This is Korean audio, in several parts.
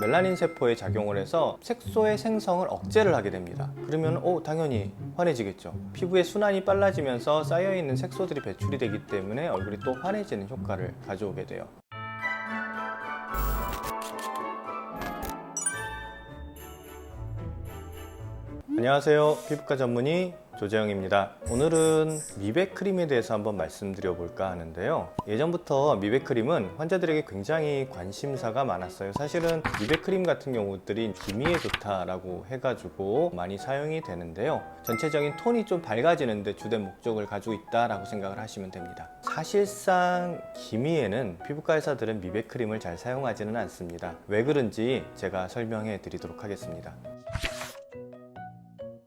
멜라닌 세포에 작용을 해서 색소의 생성을 억제를 하게 됩니다. 그러면 어 당연히 환해지겠죠. 피부의 순환이 빨라지면서 쌓여 있는 색소들이 배출이 되기 때문에 얼굴이 또 환해지는 효과를 가져오게 돼요. 안녕하세요. 피부과 전문의 조재영입니다. 오늘은 미백 크림에 대해서 한번 말씀드려 볼까 하는데요. 예전부터 미백 크림은 환자들에게 굉장히 관심사가 많았어요. 사실은 미백 크림 같은 경우들이 기미에 좋다라고 해가지고 많이 사용이 되는데요. 전체적인 톤이 좀 밝아지는데 주된 목적을 가지고 있다라고 생각을 하시면 됩니다. 사실상 기미에는 피부과 의사들은 미백 크림을 잘 사용하지는 않습니다. 왜 그런지 제가 설명해 드리도록 하겠습니다.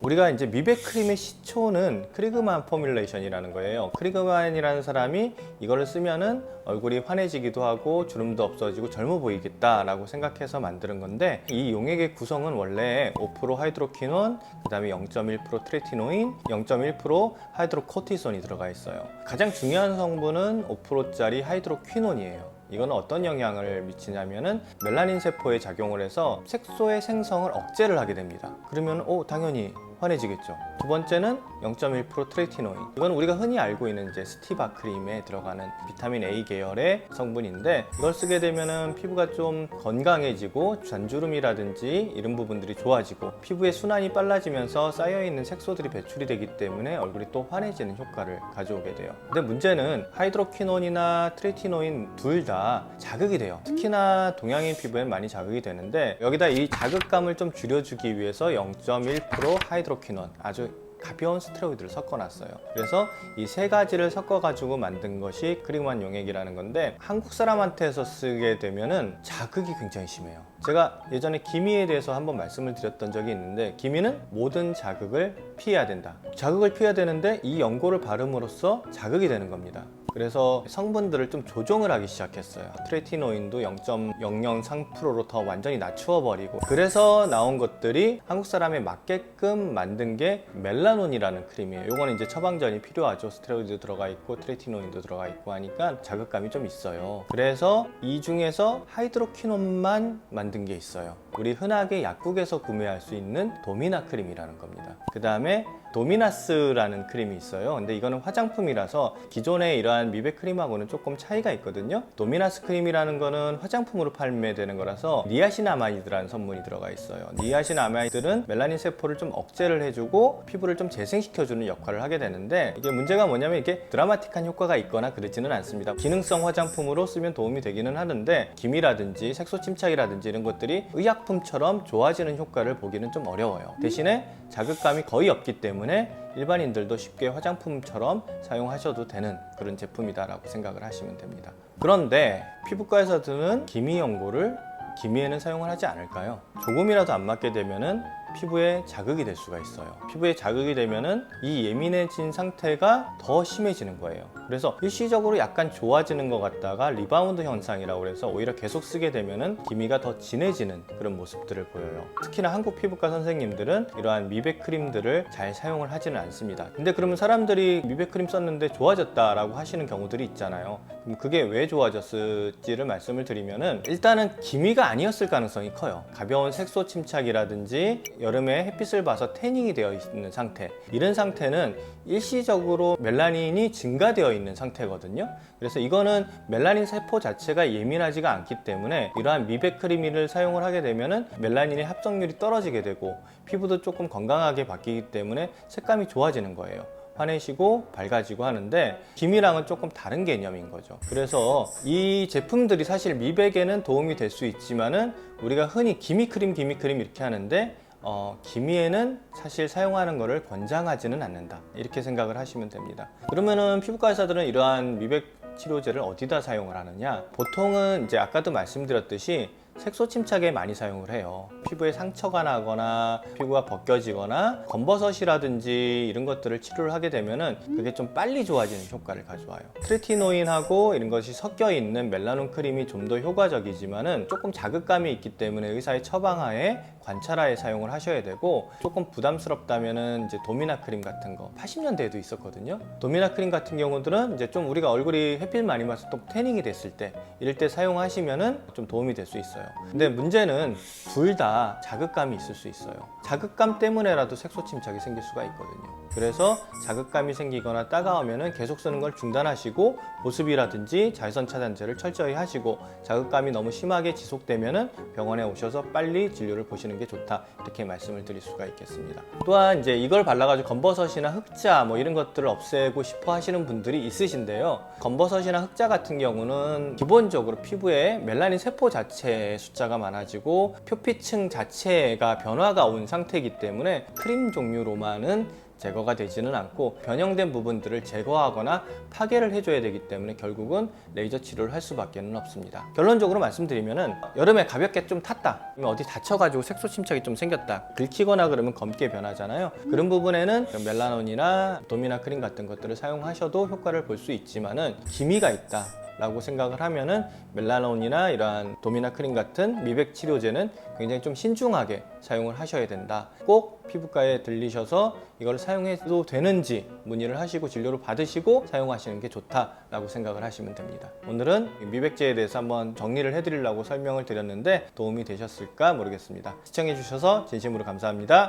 우리가 이제 미백 크림의 시초는 크리그만 포뮬레이션이라는 거예요. 크리그만이라는 사람이 이거를 쓰면은 얼굴이 환해지기도 하고 주름도 없어지고 젊어 보이겠다라고 생각해서 만드는 건데 이 용액의 구성은 원래 5% 하이드로퀴논, 그다음에 0.1% 트레티노인, 0.1% 하이드로코티손이 들어가 있어요. 가장 중요한 성분은 5%짜리 하이드로퀴논이에요. 이거는 어떤 영향을 미치냐면은 멜라닌 세포에 작용을 해서 색소의 생성을 억제를 하게 됩니다. 그러면 어 당연히 환해지겠죠. 두 번째는 0.1% 트레티노인. 이건 우리가 흔히 알고 있는 이제 스티바 크림에 들어가는 비타민 A 계열의 성분인데 이걸 쓰게 되면은 피부가 좀 건강해지고 잔주름이라든지 이런 부분들이 좋아지고 피부의 순환이 빨라지면서 쌓여 있는 색소들이 배출이 되기 때문에 얼굴이 또 환해지는 효과를 가져오게 돼요. 근데 문제는 하이드로퀴논이나 트레티노인 둘 다 자극이 돼요. 특히나 동양인 피부엔 많이 자극이 되는데 여기다 이 자극감을 좀 줄여주기 위해서 0.1% 하이드로 퀴논 아주 가벼운 스테로이드를 섞어놨어요. 그래서 이 세 가지를 섞어가지고 만든 것이 크리만 용액이라는 건데 한국 사람한테서 쓰게 되면은 자극이 굉장히 심해요. 제가 예전에 기미에 대해서 한번 말씀을 드렸던 적이 있는데 기미는 모든 자극을 피해야 된다. 자극을 피해야 되는데 이 연고를 바름으로써 자극이 되는 겁니다. 그래서 성분들을 좀 조정을 하기 시작했어요. 트레티노인도 0.003%로 더 완전히 낮추어 버리고 그래서 나온 것들이 한국 사람에 맞게끔 만든 게 멜라논이라는 크림이에요. 요거는 이제 처방전이 필요하죠. 스테로이드 들어가 있고 트레티노인도 들어가 있고 하니까 자극감이 좀 있어요. 그래서 이 중에서 하이드로퀴논만 만든 게 있어요. 우리 흔하게 약국에서 구매할 수 있는 도미나 크림이라는 겁니다. 그 다음에 도미나스라는 크림이 있어요. 근데 이거는 화장품이라서 기존의 이러한 미백 크림하고는 조금 차이가 있거든요. 도미나스 크림이라는 거는 화장품으로 판매되는 거라서 니아신아마이드라는 성분이 들어가 있어요. 니아신아마이드는 멜라닌 세포를 좀 억제를 해주고 피부를 좀 재생시켜주는 역할을 하게 되는데 이게 문제가 뭐냐면 이게 드라마틱한 효과가 있거나 그러지는 않습니다. 기능성 화장품으로 쓰면 도움이 되기는 하는데 기미라든지 색소 침착이라든지 이런 것들이 의약품처럼 좋아지는 효과를 보기는 좀 어려워요. 대신에 자극감이 거의 없기 때문에 일반인들도 쉽게 화장품처럼 사용하셔도 되는 그런 제품이다라고 생각을 하시면 됩니다. 그런데 피부과에서는 기미 연고를 기미에는 사용을 하지 않을까요? 조금이라도 안 맞게 되면은 피부에 자극이 될 수가 있어요. 피부에 자극이 되면은 이 예민해진 상태가 더 심해지는 거예요. 그래서 일시적으로 약간 좋아지는 것 같다가 리바운드 현상이라고 해서 오히려 계속 쓰게 되면은 기미가 더 진해지는 그런 모습들을 보여요. 특히나 한국 피부과 선생님들은 이러한 미백 크림들을 잘 사용을 하지는 않습니다. 근데 그러면 사람들이 미백 크림 썼는데 좋아졌다라고 하시는 경우들이 있잖아요. 그럼 그게 왜 좋아졌을지를 말씀을 드리면은 일단은 기미가 아니었을 가능성이 커요. 가벼운 색소 침착이라든지 여름에 햇빛을 봐서 태닝이 되어 있는 상태. 이런 상태는 일시적으로 멜라닌이 증가되어 있는 상태거든요. 그래서 이거는 멜라닌 세포 자체가 예민하지가 않기 때문에 이러한 미백 크림을 사용을 하게 되면은 멜라닌의 합성률이 떨어지게 되고 피부도 조금 건강하게 바뀌기 때문에 색감이 좋아지는 거예요. 환해지고 밝아지고 하는데 기미랑은 조금 다른 개념인 거죠. 그래서 이 제품들이 사실 미백에는 도움이 될 수 있지만은 우리가 흔히 기미 크림, 기미 크림 이렇게 하는데 어, 기미에는 사실 사용하는 것을 권장하지는 않는다. 이렇게 생각을 하시면 됩니다. 그러면은 피부과 의사들은 이러한 미백 치료제를 어디다 사용을 하느냐? 보통은 이제 아까도 말씀드렸듯이 색소 침착에 많이 사용을 해요. 피부에 상처가 나거나 피부가 벗겨지거나 검버섯이라든지 이런 것들을 치료를 하게 되면은 그게 좀 빨리 좋아지는 효과를 가져와요. 트레티노인하고 이런 것이 섞여 있는 멜라논 크림이 좀 더 효과적이지만은 조금 자극감이 있기 때문에 의사의 처방하에 관찰하에 사용을 하셔야 되고 조금 부담스럽다면은 이제 도미나 크림 같은 거 80년대에도 있었거든요. 도미나 크림 같은 경우들은 이제 좀 우리가 얼굴이 햇빛 많이 맞서 또 태닝이 됐을 때 이럴 때 사용하시면은 좀 도움이 될 수 있어요. 있어요. 근데 문제는 둘 다 자극감이 있을 수 있어요. 자극감 때문에라도 색소 침착이 생길 수가 있거든요. 그래서 자극감이 생기거나 따가우면은 계속 쓰는 걸 중단하시고 보습이라든지 자외선 차단제를 철저히 하시고 자극감이 너무 심하게 지속되면은 병원에 오셔서 빨리 진료를 보시는 게 좋다 이렇게 말씀을 드릴 수가 있겠습니다. 또한 이제 이걸 발라가지고 검버섯이나 흑자 뭐 이런 것들을 없애고 싶어 하시는 분들이 있으신데요. 검버섯이나 흑자 같은 경우는 기본적으로 피부에 멜라닌 세포 자체 의 숫자가 많아지고 표피층 자체가 변화가 온 상태이기 때문에 크림 종류로만은 제거가 되지는 않고 변형된 부분들을 제거하거나 파괴를 해줘야 되기 때문에 결국은 레이저 치료를 할 수밖에 는 없습니다. 결론적으로 말씀드리면은 여름에 가볍게 좀 탔다, 어디 다쳐가지고 색소 침착이 좀 생겼다, 긁히거나 그러면 검게 변하잖아요. 그런 부분에는 멜라논이나 도미나 크림 같은 것들을 사용하셔도 효과를 볼 수 있지만은 기미가 있다. 라고 생각을 하면은 멜라논이나 이러한 도미나 크림 같은 미백 치료제는 굉장히 좀 신중하게 사용을 하셔야 된다. 꼭 피부과에 들리셔서 이걸 사용해도 되는지 문의를 하시고 진료를 받으시고 사용하시는 게 좋다라고 생각을 하시면 됩니다. 오늘은 미백제에 대해서 한번 정리를 해드리려고 설명을 드렸는데 도움이 되셨을까 모르겠습니다. 시청해주셔서 진심으로 감사합니다.